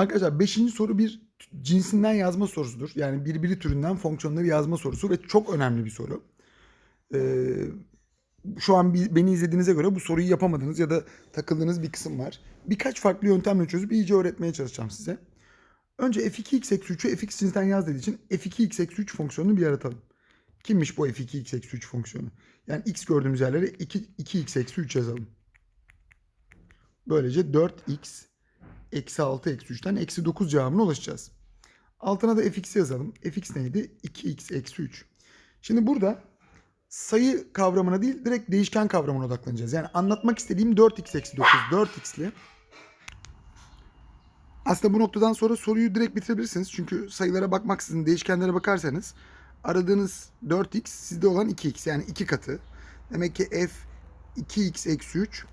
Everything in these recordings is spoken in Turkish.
Arkadaşlar 5. soru bir cinsinden yazma sorusudur. Yani birbiri türünden fonksiyonları yazma sorusu ve çok önemli bir soru. Ee, şu an beni izlediğinize göre bu soruyu yapamadınız ya da takıldığınız bir kısım var. Birkaç farklı yöntemle çözüp iyice öğretmeye çalışacağım size. Önce f2x eksi 3'ü fx cinsinden yaz dediği için f2x eksi 3 fonksiyonunu bir yaratalım. Kimmiş bu f2x eksi 3 fonksiyonu? Yani x gördüğümüz yerlere 2, 2x eksi 3 yazalım. Böylece 4x eksi 6 eksi 3'ten eksi 9 cevabına ulaşacağız. Altına da fx yazalım. fx neydi? 2x eksi 3. Şimdi burada sayı kavramına değil direkt değişken kavramına odaklanacağız. Yani anlatmak istediğim 4x eksi 9. 4x'li. Aslında bu noktadan sonra soruyu direkt bitirebilirsiniz. Çünkü sayılara bakmaksızın değişkenlere bakarsanız aradığınız 4x sizde olan 2x yani 2 katı. Demek ki f 2x eksi 3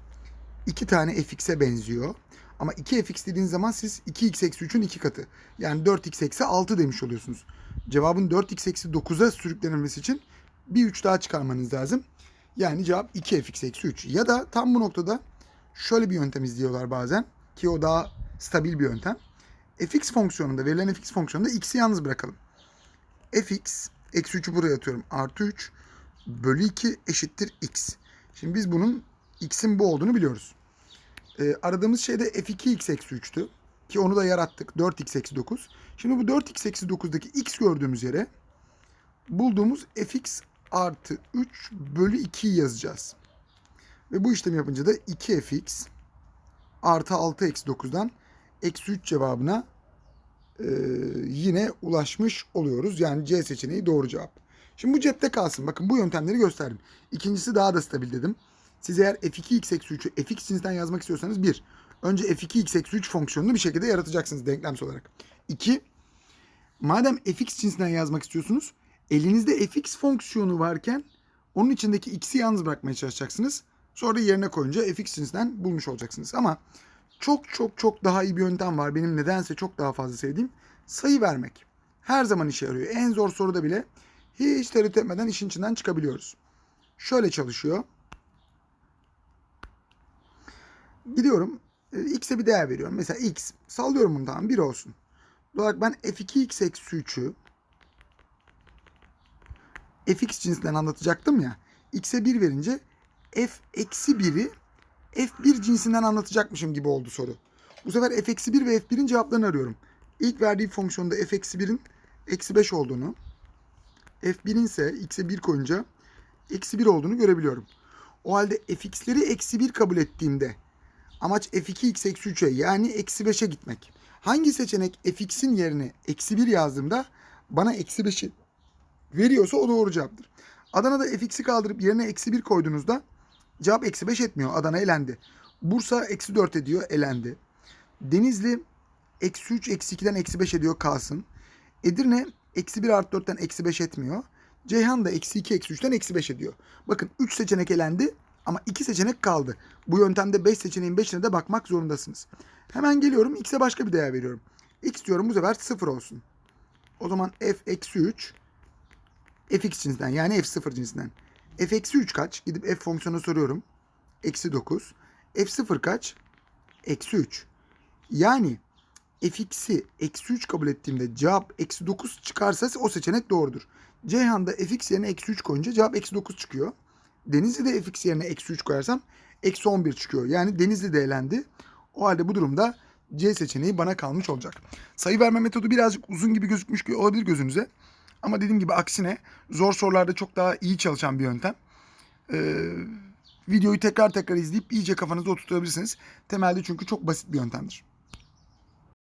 2 tane fx'e benziyor. Ama 2fx dediğiniz zaman siz 2x eksi 3'ün 2 katı. Yani 4x eksi 6 demiş oluyorsunuz. Cevabın 4x eksi 9'a sürüklenilmesi için bir 3 daha çıkarmanız lazım. Yani cevap 2fx eksi 3. Ya da tam bu noktada şöyle bir yöntem izliyorlar bazen. Ki o daha stabil bir yöntem. fx fonksiyonunda verilen fx fonksiyonunda x'i yalnız bırakalım. fx eksi 3'ü buraya atıyorum. Artı 3 bölü 2 eşittir x. Şimdi biz bunun x'in bu olduğunu biliyoruz. Ee, aradığımız şey de f2x eksi 3'tü. Ki onu da yarattık. 4x eksi 9. Şimdi bu 4x eksi 9'daki x gördüğümüz yere bulduğumuz fx artı 3 bölü 2'yi yazacağız. Ve bu işlemi yapınca da 2fx artı 6 eksi 9'dan eksi 3 cevabına e, yine ulaşmış oluyoruz. Yani C seçeneği doğru cevap. Şimdi bu cepte kalsın. Bakın bu yöntemleri gösterdim. İkincisi daha da stabil dedim. Siz eğer f2x eksi 3'ü fx cinsinden yazmak istiyorsanız bir, önce f2x eksi 3 fonksiyonunu bir şekilde yaratacaksınız denklemsel olarak. İki, madem fx cinsinden yazmak istiyorsunuz, elinizde fx fonksiyonu varken onun içindeki x'i yalnız bırakmaya çalışacaksınız. Sonra yerine koyunca fx cinsinden bulmuş olacaksınız. Ama çok çok çok daha iyi bir yöntem var. Benim nedense çok daha fazla sevdiğim sayı vermek. Her zaman işe yarıyor. En zor soruda bile hiç tereddüt etmeden işin içinden çıkabiliyoruz. Şöyle çalışıyor. Gidiyorum. e, X'e bir değer veriyorum. Mesela X. Sallıyorum bunu tamam. 1 olsun. Olarak ben F2X eksi 3'ü Fx cinsinden anlatacaktım ya. X'e 1 verince F eksi 1'i F1 cinsinden anlatacakmışım gibi oldu soru. Bu sefer F eksi 1 ve F1'in cevaplarını arıyorum. İlk verdiği fonksiyonda F eksi 1'in eksi 5 olduğunu, F1'in ise X'e 1 koyunca eksi 1 olduğunu görebiliyorum. O halde fx'leri eksi 1 kabul ettiğimde amaç f2x eksi 3'e yani eksi 5'e gitmek. Hangi seçenek fx'in yerine eksi 1 yazdığımda bana eksi 5'i veriyorsa o doğru cevaptır. Adana'da fx'i kaldırıp yerine eksi 1 koyduğunuzda cevap eksi 5 etmiyor. Adana elendi. Bursa eksi 4 ediyor elendi. Denizli eksi 3 eksi 2'den eksi 5 ediyor kalsın. Edirne eksi 1 artı 4'ten eksi 5 etmiyor. Ceyhan da eksi 2 eksi 3'ten eksi 5 ediyor. Bakın 3 seçenek elendi ama 2 seçenek kaldı. Bu yöntemde 5 seçeneğin 5'ine de bakmak zorundasınız. Hemen geliyorum x'e başka bir değer veriyorum. x diyorum bu sefer 0 olsun. O zaman f eksi 3 fx cinsinden yani f0 cinsinden. f eksi 3 kaç? Gidip f fonksiyonu soruyorum. Eksi 9. f0 kaç? Eksi 3. Yani fx'i eksi 3 kabul ettiğimde cevap eksi 9 çıkarsa o seçenek doğrudur. Ceyhan'da fx yerine eksi 3 koyunca cevap eksi 9 çıkıyor. Denizli'de fx yerine eksi 3 koyarsam eksi 11 çıkıyor. Yani Denizli de elendi. O halde bu durumda C seçeneği bana kalmış olacak. Sayı verme metodu birazcık uzun gibi gözükmüş gibi olabilir gözünüze. Ama dediğim gibi aksine zor sorularda çok daha iyi çalışan bir yöntem. Ee, videoyu tekrar tekrar izleyip iyice kafanızda oturtabilirsiniz. Temelde çünkü çok basit bir yöntemdir.